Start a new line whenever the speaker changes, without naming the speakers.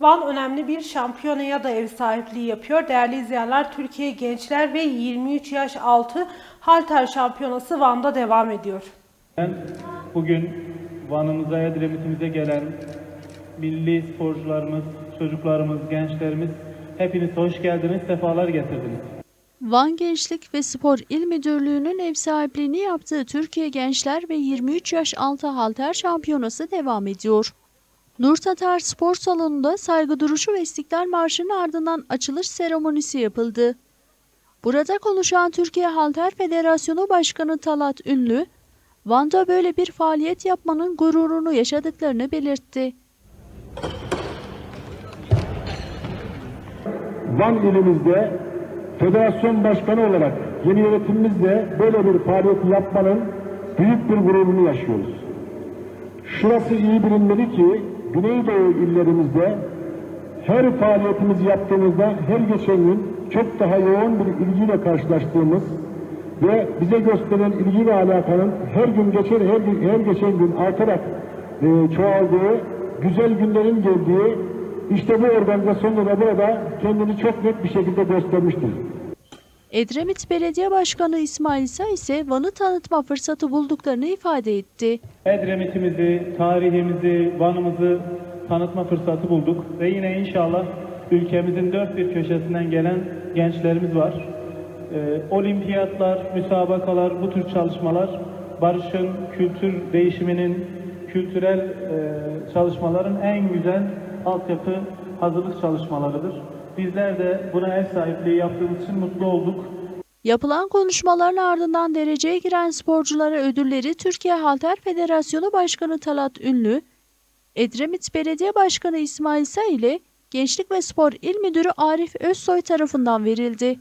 Van önemli bir şampiyonaya da ev sahipliği yapıyor. Değerli izleyenler, Türkiye Gençler ve 23 yaş altı halter şampiyonası Van'da devam ediyor.
Ben bugün Van'ımıza, Edremit'imize gelen milli sporcularımız, çocuklarımız, gençlerimiz hepiniz hoş geldiniz, sefalar getirdiniz.
Van Gençlik ve Spor İl Müdürlüğü'nün ev sahipliğini yaptığı Türkiye Gençler ve 23 yaş altı halter şampiyonası devam ediyor. Nur Tatar Spor Salonu'nda saygı duruşu ve İstiklal Marşı'nın ardından açılış seremonisi yapıldı. Burada konuşan Türkiye Halter Federasyonu Başkanı Talat Ünlü, Van'da böyle bir faaliyet yapmanın gururunu yaşadıklarını belirtti.
Van ilimizde federasyon başkanı olarak yeni yönetimimizle böyle bir faaliyeti yapmanın büyük bir gururunu yaşıyoruz. Şurası iyi bilinmeli ki Güneydoğu illerimizde her faaliyetimizi yaptığımızda her geçen gün çok daha yoğun bir ilgiyle karşılaştığımız ve bize gösterilen ilgi ve alakanın her gün geçen her, gün- her geçen gün artarak e, çoğaldığı, güzel günlerin geldiği işte bu organizasyonla da burada kendini çok net bir şekilde göstermiştir.
Edremit Belediye Başkanı İsmail İsa ise Van'ı tanıtma fırsatı bulduklarını ifade etti.
Edremit'imizi, tarihimizi, Van'ımızı tanıtma fırsatı bulduk ve yine inşallah ülkemizin dört bir köşesinden gelen gençlerimiz var. Ee, olimpiyatlar, müsabakalar, bu tür çalışmalar barışın, kültür değişiminin, kültürel e, çalışmaların en güzel altyapı hazırlık çalışmalarıdır. Bizler de buna ev sahipliği yaptığımız için mutlu olduk.
Yapılan konuşmaların ardından dereceye giren sporculara ödülleri Türkiye Halter Federasyonu Başkanı Talat Ünlü, Edremit Belediye Başkanı İsmail Say ile Gençlik ve Spor İl Müdürü Arif Özsoy tarafından verildi.